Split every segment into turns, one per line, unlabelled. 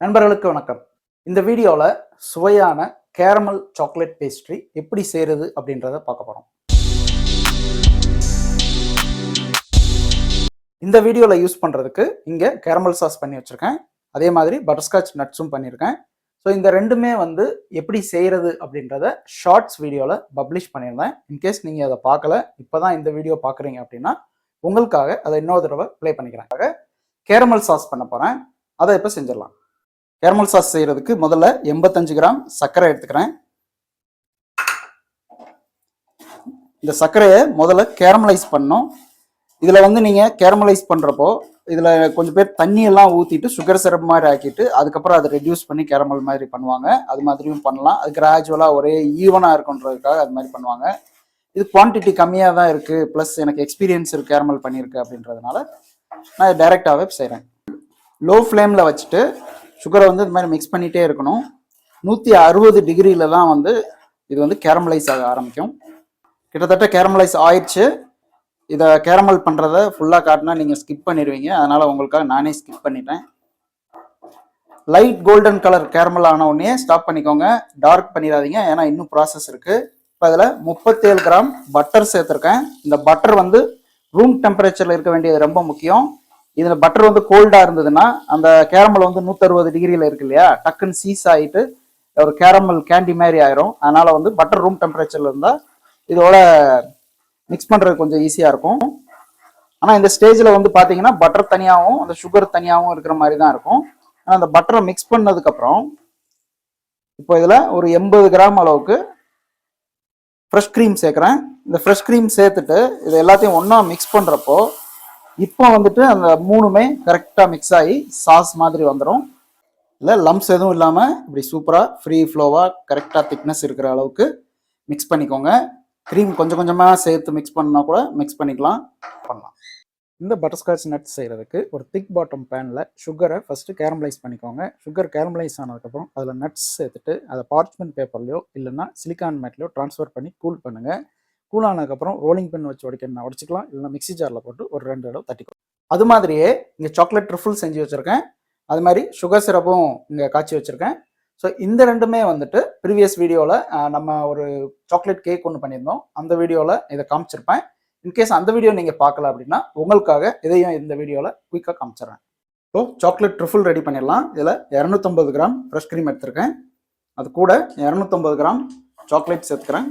நண்பர்களுக்கு வணக்கம். இந்த வீடியோவில் சுவையான கேரமல் சாக்லேட் பேஸ்ட்ரி எப்படி செய்கிறது அப்படின்றத பார்க்க போகிறோம் இந்த வீடியோவில் யூஸ் பண்ணுறதுக்கு இங்கே கேரமல் சாஸ் பண்ணி வச்சுருக்கேன். அதே மாதிரி பட்டர்ஸ்காட்ச் நட்ஸும் பண்ணியிருக்கேன் ஸோ இந்த ரெண்டுமே வந்து எப்படி செய்கிறது அப்படின்றத ஷார்ட்ஸ் வீடியோவில் பப்ளிஷ் பண்ணியிருந்தேன். இன்கேஸ் நீங்கள் அதை பார்க்கல இப்போ தான் இந்த வீடியோ பார்க்குறீங்க அப்படின்னா உங்களுக்காக அதை இன்னொரு தடவை ப்ளே பண்ணிக்கிறேன். கேரமல் சாஸ் பண்ண போகிறேன் அதை இப்போ செஞ்சிடலாம். கேரமல் சாஸ் செய்யறதுக்கு முதல்ல எண்பத்தஞ்சு கிராம் சர்க்கரை எடுத்துக்கிறேன். இந்த சர்க்கரையை முதல்ல கேரமலைஸ் பண்ணோம் இதில் வந்து நீங்கள் கேரமலைஸ் பண்ணுறப்போ இதில் கொஞ்சம் பேர் தண்ணியெல்லாம் ஊற்றிட்டு சுகர் சிரப் மாதிரி ஆக்கிட்டு அதுக்கப்புறம் அதை ரெடியூஸ் பண்ணி கேரமல் மாதிரி பண்ணுவாங்க. அது மாதிரியும் பண்ணலாம். அது கிராஜுவலாக ஒரே ஈவனாக இருக்குன்றதுக்காக அது மாதிரி பண்ணுவாங்க. இது குவான்டிட்டி கம்மியாக தான் இருக்குது ப்ளஸ் எனக்கு எக்ஸ்பீரியன்ஸ் இருக்குது கேரமல் பண்ணியிருக்கு அப்படின்றதுனால நான் டைரெக்டாகவே செய்கிறேன் லோ ஃப்ளேமில் வச்சுட்டு சுகரை வந்து இது மாதிரி மிக்ஸ் பண்ணிகிட்டே இருக்கணும். நூற்றி அறுபது டிகிரியில் தான் வந்து இது வந்து கேரமலைஸ் ஆக ஆரம்பிக்கும். கிட்டத்தட்ட கேரமலைஸ் ஆயிடுச்சு. இதை கேரமல் பண்ணுறத ஃபுல்லாக காட்டினா நீங்கள் ஸ்கிப் பண்ணிடுவீங்க. அதனால் உங்களுக்காக நானே ஸ்கிப் பண்ணிட்டேன். லைட் கோல்டன் கலர் கேரமல் ஆன உடனே ஸ்டாப் பண்ணிக்கோங்க. டார்க் பண்ணிடாதீங்க. ஏன்னா இன்னும் ப்ராசஸ் இருக்குது இப்போ அதில் முப்பத்தேழு கிராம் பட்டர் சேர்த்துருக்கேன். இந்த பட்டர் வந்து ரூம் டெம்பரேச்சரில் இருக்க வேண்டியது ரொம்ப முக்கியம். இதில் பட்டர் வந்து கோல்டாக இருந்ததுன்னா அந்த கேரமல் வந்து நூற்றறுபது டிகிரியில் இருக்கு இல்லையா? டக்குன்னு சீஸ் ஆகிட்டு ஒரு கேரமல் கேண்டி மாதிரி ஆயிரும். அதனால வந்து பட்டர் ரூம் டெம்பரேச்சரில் இருந்தால் இதோட மிக்ஸ் பண்ணுறது கொஞ்சம் ஈஸியாக இருக்கும். ஆனால் இந்த ஸ்டேஜில் வந்து பார்த்தீங்கன்னா பட்டர் தனியாகவும் அந்த சுகர் தனியாகவும் இருக்கிற மாதிரி தான் இருக்கும். ஆனால் அந்த பட்டரை மிக்ஸ் பண்ணதுக்கப்புறம் இப்போ இதில் ஒரு எண்பது கிராம் அளவுக்கு ஃப்ரெஷ் க்ரீம் சேர்க்குறேன். இந்த ஃப்ரெஷ் க்ரீம் சேர்த்துட்டு இது எல்லாத்தையும் ஒன்றா மிக்ஸ் பண்ணுறப்போ இப்போ வந்துட்டு அந்த மூணுமே கரெக்டாக மிக்ஸ் ஆகி சாஸ் மாதிரி வந்துடும் இல்லை லம்ஸ் எதுவும் இல்லாமல் இப்படி சூப்பராக ஃப்ரீ ஃப்ளோவாக கரெக்டாக திக்னஸ் இருக்கிற அளவுக்கு மிக்ஸ் பண்ணிக்கோங்க. க்ரீம் கொஞ்சம் கொஞ்சமாக சேர்த்து மிக்ஸ் பண்ணால் கூட மிக்ஸ் பண்ணிக்கலாம். பண்ணலாம். இந்த பட்டர்ஸ்காட்ச் நட்ஸ் செய்கிறதுக்கு ஒரு திக் பாட்டம் பேனில் சுகரை ஃபஸ்ட்டு கேரமலைஸ் பண்ணிக்கோங்க. சுகர் கேரமலைஸ் ஆனதுக்கப்புறம் அதில் நட்ஸ் சேர்த்துட்டு அதை பார்ச்மெண்ட் பேப்பர்லையோ இல்லைன்னா சிலிக்கான் மேட்லையோ ட்ரான்ஸ்ஃபர் பண்ணி கூல் பண்ணுங்கள் கூல் ஆனதுக்கப்புறம் ரோலிங் பென் வச்சு உடைக்கணும் உடச்சிக்கலாம். இல்லைனா மிக்ஸி ஜாரில் போட்டு ஒரு ரெண்டு தடவை தட்டிக்கலாம் அது மாதிரியே இங்கே சாக்லேட் ட்ரிஃபிள் செஞ்சு வச்சுருக்கேன். அது மாதிரி சுகர் சிரப்பும் இங்கே காய்ச்சி வச்சுருக்கேன். ஸோ இந்த ரெண்டுமே வந்துட்டு ப்ரீவியஸ் வீடியோவில் நம்ம ஒரு சாக்லேட் கேக் ஒன்று பண்ணியிருந்தோம். அந்த வீடியோவில் இதை காமிச்சிருப்பேன். இன்கேஸ் அந்த வீடியோ நீங்கள் பார்க்கல அப்படின்னா உங்களுக்காக இதையும் இந்த வீடியோவில் குயிக்காக காமிச்சிடுறேன் ஸோ சாக்லேட் ட்ரிஃபிள் ரெடி பண்ணிடலாம். இதில் இரநூத்தம்பது கிராம் ஃப்ரெஷ் க்ரீம் எடுத்திருக்கேன். அது கூட இரநூத்தம்பது கிராம் சாக்லேட் சேர்த்துக்கிறேன்.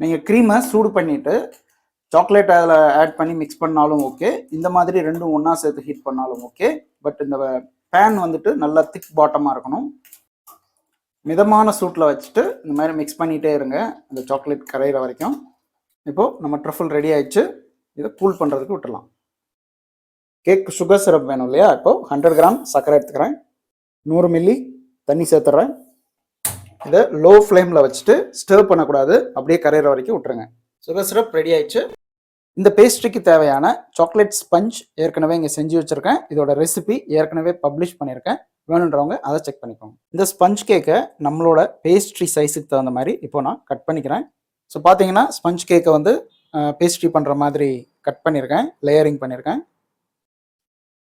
நீங்கள் க்ரீமை சூடு பண்ணிவிட்டு சாக்லேட் அதில் ஆட் பண்ணி மிக்ஸ் பண்ணாலும் ஓகே இந்த மாதிரி ரெண்டும் ஒன்றா சேர்த்து ஹீட் பண்ணாலும் ஓகே பட் இந்த பேன் வந்துட்டு நல்லா திக் பாட்டமாக இருக்கணும். மிதமான சூட்டில் வச்சுட்டு இந்த மாதிரி மிக்ஸ் பண்ணிகிட்டே இருங்க. அந்த சாக்லேட் கரையிற வரைக்கும். இப்போது நம்ம ட்ரஃபிள் ரெடி ஆயிடுச்சு. இதை கூல் பண்ணுறதுக்கு விட்டுலாம் கேக் சுகர் சிரப் வேணும் இல்லையா? இப்போது ஹண்ட்ரட் கிராம் சர்க்கரை எடுத்துக்கிறேன். நூறு மில்லி தண்ணி சேர்த்துறேன். இதை லோ ஃப்ளேமில் வச்சுட்டு ஸ்டர் பண்ணக்கூடாது. அப்படியே கரையிற வரைக்கும் விட்டுருங்க. சுகர் சிரப் ரெடி ஆயிடுச்சு. இந்த பேஸ்ட்ரிக்கு தேவையான சாக்லேட் ஸ்பஞ்ச் ஏற்கனவே இங்கே செஞ்சு வச்சுருக்கேன். இதோட ரெசிபி ஏற்கனவே பப்ளிஷ் பண்ணியிருக்கேன். வேணுன்றவங்க அதை செக் பண்ணிக்கோங்க. இந்த ஸ்பஞ்ச் கேக்கை நம்மளோட பேஸ்ட்ரி சைஸுக்கு தகுந்த மாதிரி இப்போ நான் கட் பண்ணிக்கிறேன். ஸோ பார்த்தீங்கன்னா ஸ்பஞ்ச் கேக்கை வந்து பேஸ்ட்ரி பண்ணுற மாதிரி கட் பண்ணியிருக்கேன். லேயரிங் பண்ணியிருக்கேன்.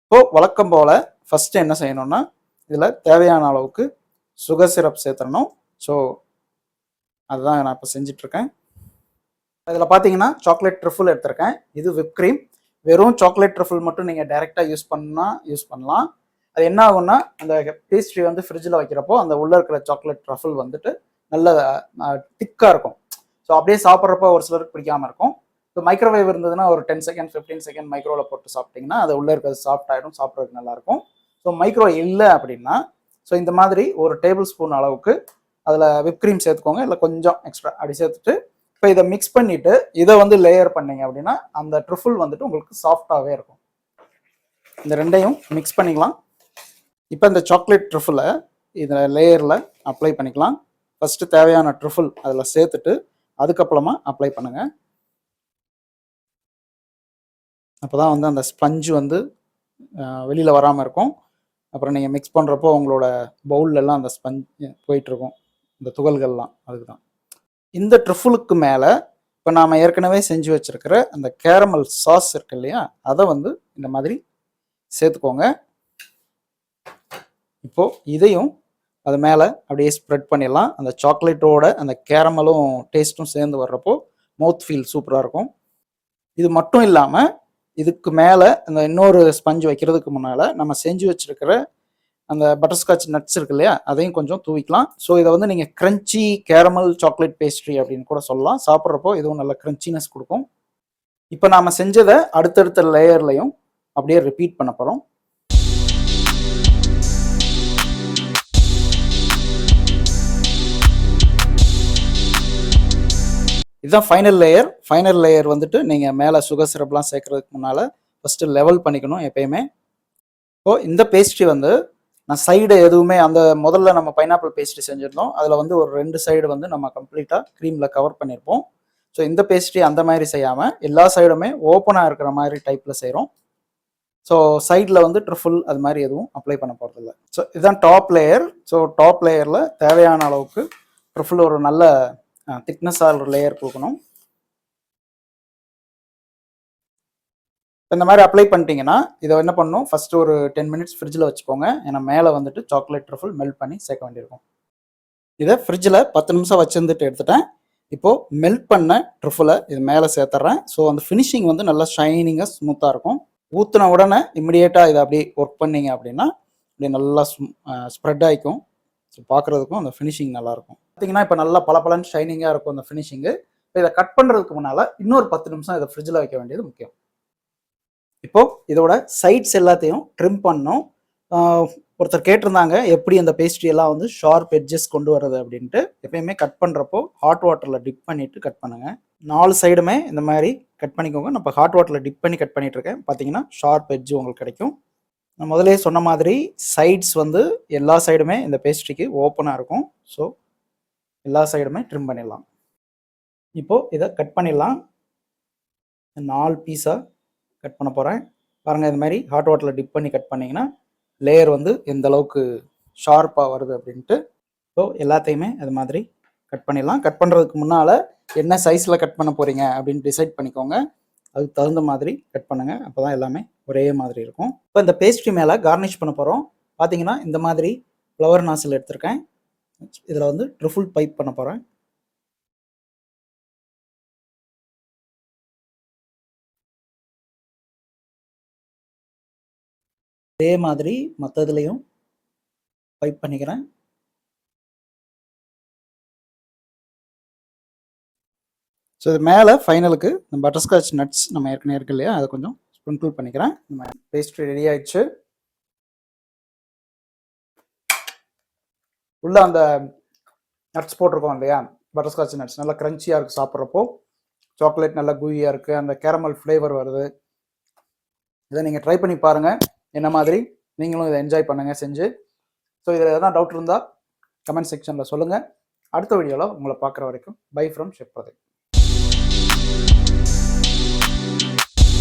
இப்போது வழக்கம் போல் ஃபஸ்ட்டு என்ன செய்யணும்னா இதில் தேவையான அளவுக்கு சுகர் சிரப் சேர்த்துடணும். ஸோ அதுதான் நான் இப்போ செஞ்சிட்ருக்கேன். இதில் பார்த்தீங்கன்னா சாக்லேட் ட்ரிஃபிள் எடுத்திருக்கேன். இது விப் க்ரீம் வெறும் சாக்லேட் ட்ரிஃபிள் மட்டும் நீங்கள் டைரெக்டாக யூஸ் பண்ணால் யூஸ் பண்ணலாம். அது என்ன ஆகும்னா அந்த பேஸ்ட்ரி வந்து ஃப்ரிட்ஜில் வைக்கிறப்போ அந்த உள்ளே இருக்கிற சாக்லேட் ட்ரஃபிள் வந்துட்டு நல்ல திக்காக இருக்கும். ஸோ அப்படியே சாப்பிட்றப்போ ஒரு சிலருக்கு பிடிக்காம இருக்கும். ஸோ மைக்ரோவேவ் இருந்ததுன்னா ஒரு டென் செகண்ட் ஃபிஃப்டீன் செகண்ட் மைக்ரோவில் போட்டு சாப்பிட்டிங்கன்னா அது உள்ளே இருக்கிறது சாஃப்ட் ஆகிடும் சாப்பிட்றதுக்கு நல்லாயிருக்கும் ஸோ மைக்ரோ இல்லை அப்படின்னா ஸோ இந்த மாதிரி ஒரு டேபிள் ஸ்பூன் அளவுக்கு அதில் விப்க்ரீம் சேர்த்துக்கோங்க. இல்லை கொஞ்சம் எக்ஸ்ட்ரா அப்படி சேர்த்துட்டு இப்போ இதை மிக்ஸ் பண்ணிவிட்டு இதை வந்து லேயர் பண்ணீங்க அப்படின்னா அந்த ட்ரிஃபுல் வந்துட்டு உங்களுக்கு சாஃப்டாகவே இருக்கும். இந்த ரெண்டையும் மிக்ஸ் பண்ணிக்கலாம். இப்போ இந்த சாக்லேட் ட்ரிஃபில் இதில் லேயரில் அப்ளை பண்ணிக்கலாம். ஃபஸ்ட்டு தேவையான ட்ரிஃபில் அதில் சேர்த்துட்டு அதுக்கப்புறமா அப்ளை பண்ணுங்கள் அப்போ தான் வந்து அந்த ஸ்பஞ்சு வந்து வெளியில் வராமல் இருக்கும். அப்புறம் நீங்கள் மிக்ஸ் பண்ணுறப்போ உங்களோட பவுல்லலாம் அந்த ஸ்பஞ்ச் போயிட்டுருக்கும் இந்த துகள்கள்லாம் அதுக்கு தான் இந்த ட்ரிஃபுலுக்கு மேலே இப்போ நாம் ஏற்கனவே செஞ்சு வச்சுருக்கிற அந்த கேரமல் சாஸ் இருக்கு இல்லையா? அதை வந்து இந்த மாதிரி சேர்த்துக்கோங்க. இப்போது இதையும் அது மேலே அப்படியே ஸ்ப்ரெட் பண்ணிடலாம். அந்த சாக்லேட்டோட அந்த கேரமலும் டேஸ்ட்டும் சேர்ந்து வர்றப்போ மவுத் ஃபீல் சூப்பராக இருக்கும். இது மட்டும் இல்லாமல் இதுக்கு மேலே அந்த இன்னொரு ஸ்பஞ்ச் வைக்கிறதுக்கு முன்னால் நம்ம செஞ்சு வச்சிருக்கிற அந்த பட்டர்ஸ்காட்ச் நட்ஸ் இருக்கு இல்லையா அதையும் கொஞ்சம் தூவிக்கலாம். ஸோ இதை வந்து நீங்கள் க்ரன்ச்சி கேரமல் சாக்லேட் பேஸ்ட்ரி அப்படின்னு கூட சொல்லலாம். சாப்பிட்றப்போ இதுவும் நல்ல க்ரன்ச்சினஸ் கொடுக்கும். இப்போ நாம் செஞ்சதை அடுத்தடுத்த லேயர்லையும் அப்படியே ரிப்பீட் பண்ண போகிறோம் இதுதான் ஃபைனல் லேயர் ஃபைனல் லேயர் வந்துட்டு நீங்கள் மேலே சுகர் சிரப்லாம் சேர்க்கறதுக்கு முன்னால் ஃபஸ்ட்டு லெவல் பண்ணிக்கணும் எப்பயுமே. ஸோ இந்த பேஸ்ட்ரி வந்து நான் சைடு எதுவுமே அந்த முதல்ல நம்ம பைனாப்பிள் பேஸ்ட்ரி செஞ்சிருந்தோம். அதில் வந்து ஒரு ரெண்டு சைடு வந்து நம்ம கம்ப்ளீட்டாக க்ரீமில் கவர் பண்ணியிருப்போம் ஸோ இந்த பேஸ்ட்ரி அந்த மாதிரி செய்யாமல் எல்லா சைடுமே ஓப்பனாக இருக்கிற மாதிரி டைப்பில் செய்கிறோம் ஸோ சைடில் வந்து ட்ரிஃபுல் அது மாதிரி எதுவும் அப்ளை பண்ண போகிறதில்ல ஸோ இதுதான் டாப் லேயர் ஸோ டாப் லேயரில் தேவையான அளவுக்கு ட்ரிஃபுல் ஒரு நல்ல திக்னஸாக ஒரு லேயர் கொடுக்கணும். இந்த மாதிரி அப்ளை பண்ணிட்டீங்கன்னா இதை என்ன பண்ணணும்? ஃபர்ஸ்ட் ஒரு டென் மினிட்ஸ் ஃப்ரிட்ஜில் வச்சுக்கோங்க. ஏன்னா மேலே வந்துட்டு சாக்லேட் ட்ரஃபிள் மெல்ட் பண்ணி சேர்க்க வேண்டியிருக்கும். இதை ஃப்ரிட்ஜில் பத்து நிமிஷம் வச்சுருந்துட்டு எடுத்துட்டேன். இப்போது மெல்ட் பண்ண ட்ரிஃபில் இது மேலே சேர்த்துட்றேன் ஸோ அந்த ஃபினிஷிங் வந்து நல்லா ஷைனிங்காக ஸ்மூத்தாக இருக்கும். ஊற்றின உடனே இம்மிடியேட்டாக இதை அப்படியே ஒர்க் பண்ணீங்க அப்படின்னா அப்படியே நல்லா ஸ்ப்ரெட் ஆகிக்கும். ஸோ பார்க்குறதுக்கும் அந்த ஃபினிஷிங் நல்லாயிருக்கும். பார்த்தீங்கன்னா இப்போ நல்லா பளபளன்னு ஷைனிங்காக இருக்கும் அந்த ஃபினிஷிங்கு இப்போ இதை கட் பண்ணுறதுக்கு முன்னால் இன்னொரு பத்து நிமிஷம் இதை ஃப்ரிட்ஜில் வைக்க வேண்டியது முக்கியம். இப்போ இதோட சைட்ஸ் எல்லாத்தையும் ட்ரிம் பண்ணோம் ஒருத்தர் கேட்டிருந்தாங்க எப்படி அந்த பேஸ்ட்ரி எல்லாம் வந்து ஷார்ப் எட்ஜஸ் கொண்டு வர்றது அப்படின்ட்டு. எப்பயுமே கட் பண்ணுறப்போ ஹாட் வாட்டரில் டிப் பண்ணிட்டு கட் பண்ணுங்க. நாலு சைடுமே இந்த மாதிரி கட் பண்ணிக்கோங்க. நம்ம இப்போ ஹாட் வாட்டரில் டிப் பண்ணி கட் பண்ணிட்டு இருக்கேன். பார்த்தீங்கன்னா ஷார்ப் எட்ஜ் உங்களுக்கு கிடைக்கும். நான் முதலே சொன்ன மாதிரி சைட்ஸ் வந்து எல்லா சைடுமே இந்த பேஸ்ட்ரிக்கு ஓப்பனாக இருக்கும். ஸோ எல்லா சைடுமே ட்ரிம் பண்ணிடலாம். இப்போது இதை கட் பண்ணிடலாம். நாலு பீஸாக கட் பண்ண போகிறேன் பாருங்கள் இது மாதிரி ஹாட் வாட்டரில் டிப் பண்ணி கட் பண்ணிங்கன்னா லேயர் வந்து எந்த அளவுக்கு ஷார்ப்பாக வருது அப்படின்ட்டு ஸோ எல்லாத்தையுமே அது மாதிரி கட் பண்ணிடலாம். கட் பண்ணுறதுக்கு முன்னால் என்ன சைஸில் கட் பண்ண போகிறீங்க அப்படின்னு டிசைட் பண்ணிக்கோங்க. அதுக்கு தகுந்த மாதிரி கட் பண்ணுங்கள் அப்போ தான் எல்லாமே ஒரே மாதிரி இருக்கும். இப்போ இந்த பேஸ்ட்ரி மேலே கார்னிஷ் பண்ண போகிறோம் பார்த்தீங்கன்னா இந்த மாதிரி ஃப்ளவர் நாசில் எடுத்திருக்கேன். இதில் வந்து ட்ரிஃபுல் பைப் பண்ண போகிறேன் அதே மாதிரி மற்றதுலேயும் பைப் பண்ணிக்கிறேன். ஸோ இது மேலே ஃபைனலுக்கு இந்த பட்டர்ஸ்காட்ச் நட்ஸ் நம்ம ஏற்கனவே இருக்கு இல்லையா? அதை கொஞ்சம் ஸ்ப்ரிங்கிள் பண்ணிக்கிறேன். நம்ம பேஸ்ட்ரி ரெடி ஆயிடுச்சு. உள்ள அந்த நட்ஸ் போட்டிருக்கோம் இல்லையா? பட்டர்ஸ்காட்ச் நட்ஸ் நல்லா க்ரன்ச்சியாக இருக்குது சாப்பிட்றப்போ. சாக்லேட் நல்லா கூவியாக இருக்குது அந்த கேரமல் ஃப்ளேவர் வருது. இதை நீங்கள் ட்ரை பண்ணி பாருங்கள் என்ன மாதிரி? நீங்களும் இதை என்ஜாய் பண்ணுங்கள் செஞ்சு. ஸோ இதில் எதனா டவுட் இருந்தால் கமெண்ட் செக்ஷனில் சொல்லுங்கள் அடுத்த வீடியோவில் உங்களை பார்க்குற வரைக்கும் பை ஃப்ரம் ஷெப் பிரதீப்